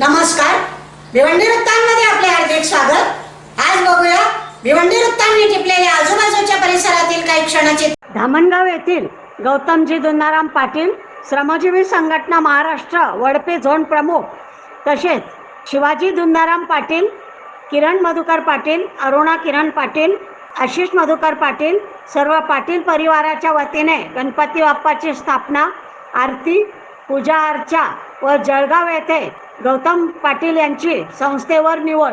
नमस्कार. भिवंडी वृत्तांमध्ये आपले हार्दिक स्वागत. आज बघूया भिवंडी वृत्तांनी टिपलेल्या आजूबाजूच्या परिसरातील काही क्षणाची धामणगाव येथील गौतमजी दुनाराम पाटील श्रमजीवी संघटना महाराष्ट्र वडपे झोन प्रमुख तसेच शिवाजी दुनाराम पाटील किरण मधुकर पाटील अरुणा किरण पाटील आशिष मधुकर पाटील सर्व पाटील परिवाराच्या वतीने गणपती बाप्पाची स्थापना आरती पूजा अर्चा व जळगाव येथे गौतम पाटील यांची संस्थेवर निवड.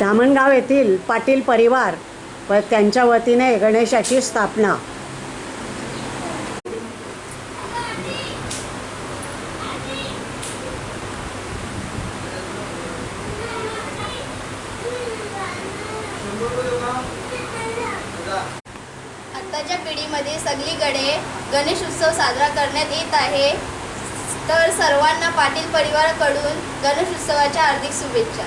धामणगाव येथील पाटील परिवार व त्यांच्या वतीने गणेशाची स्थापना. आत्ताच्या पिढीमध्ये सगळीकडे गणेश उत्सव साजरा करण्यात येत आहे. तर सर्वांना पाटील परिवाराकडून गणेश उत्सवाच्या हार्दिक शुभेच्छा.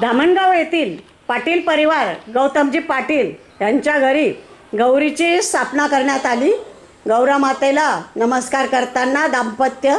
धामणगाव येथील पाटील परिवार गौतमजी पाटील यांच्या घरी गौरीची स्थापना करण्यात आली. गौरा मातेला नमस्कार करताना दाम्पत्य